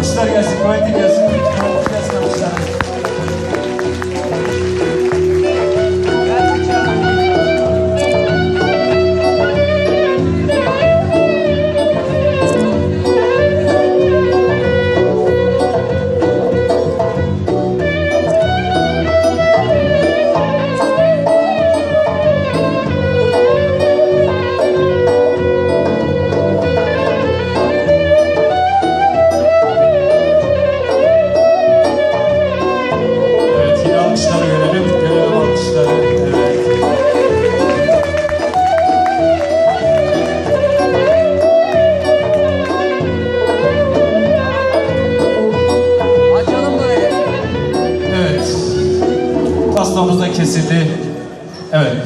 Alkışlar gelsin, kuvvetli gelsin. Pastamız da kesildi. Evet.